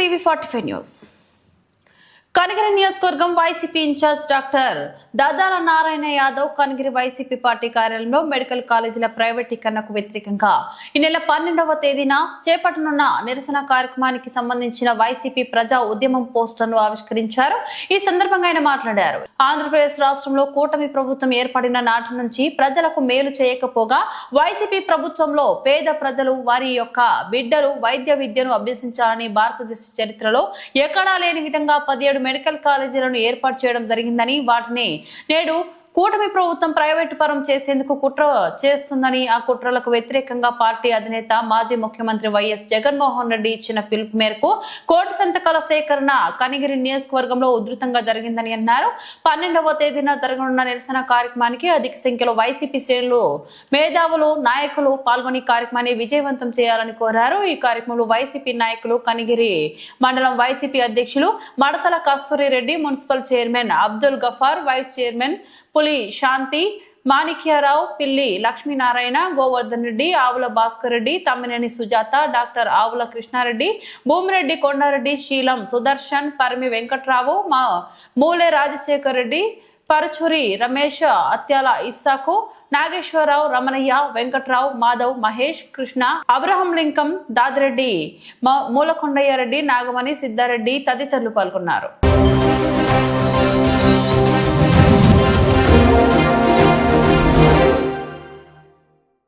TV forty five news Kanigiri నియోజకవర్గం YCP in charge doctor Dadala Narayana Yadav Kanigiri YCP party కార్యాలయంలో medical కాలేజీల ప్రైవేటీకరణకు వ్యతిరేకంగా ఈ నెల పన్నెండవ తేదీన చేపట్టనున్న నిరసన కార్యక్రమానికి సంబంధించిన వైసీపీ ప్రజా ఉద్యమం పోస్టర్ను ఆవిష్కరించారు. ఈ సందర్భంగా ఆయన మాట్లాడారు. ఆంధ్రప్రదేశ్ రాష్ట్రంలో కూటమి ప్రభుత్వం ఏర్పడిన నాటి నుంచి ప్రజలకు మేలు చేయకపోగా వైసీపీ ప్రభుత్వంలో పేద ప్రజలు వారి యొక్క బిడ్డలు వైద్య విద్యను అభ్యసించాలని భారతదేశ చరిత్రలో ఎక్కడా లేని విధంగా పదిహేడు మెడికల్ కాలేజీలను ఏర్పాటు చేయడం జరిగిందని వాటిని నేడు కూటమి ప్రభుత్వం ప్రైవేటు పరం చేసేందుకు కుట్ర చేస్తుందని ఆ కుట్రలకు వ్యతిరేకంగా పార్టీ అధినేత మాజీ ముఖ్యమంత్రి వైఎస్ జగన్మోహన్ రెడ్డి ఇచ్చిన పిలుపు మేరకు కోటి సంతకాల సేకరణ కనిగిరి నియోజకవర్గంలో ఉధృతంగా జరిగిందని అన్నారు. పన్నెండవ తేదీన జరగనున్న నిరసన కార్యక్రమానికి అధిక సంఖ్యలో వైసీపీ శ్రేణులు మేధావులు నాయకులు పాల్గొని కార్యక్రమాన్ని విజయవంతం చేయాలని కోరారు. ఈ కార్యక్రమంలో వైసీపీ నాయకులు కనిగిరి మండలం వైసీపీ అధ్యక్షులు Madathala Kasturi Reddy municipal chairman Abdul Ghafar vice chairman Puli Shanti Manikyarao Pilli Lakshminarayana Govardhan Reddy Avula Bhaskar Reddy Tammineni Sujatha doctor Avula Krishnareddy Bhumireddy Kondareddy Seelam Sudarshan Parami Venkatrao మా మూలే Rajasekhar Reddy Paruchuri Ramesh Atyala Issaku Nageswararao Ramanaiah Venkatrao Madhav Mahesh Krishna Abraham Linkam Dadireddy మూలకొండయ్య Reddy Nagamani Siddha Reddy తదితరులు పాల్గొన్నారు.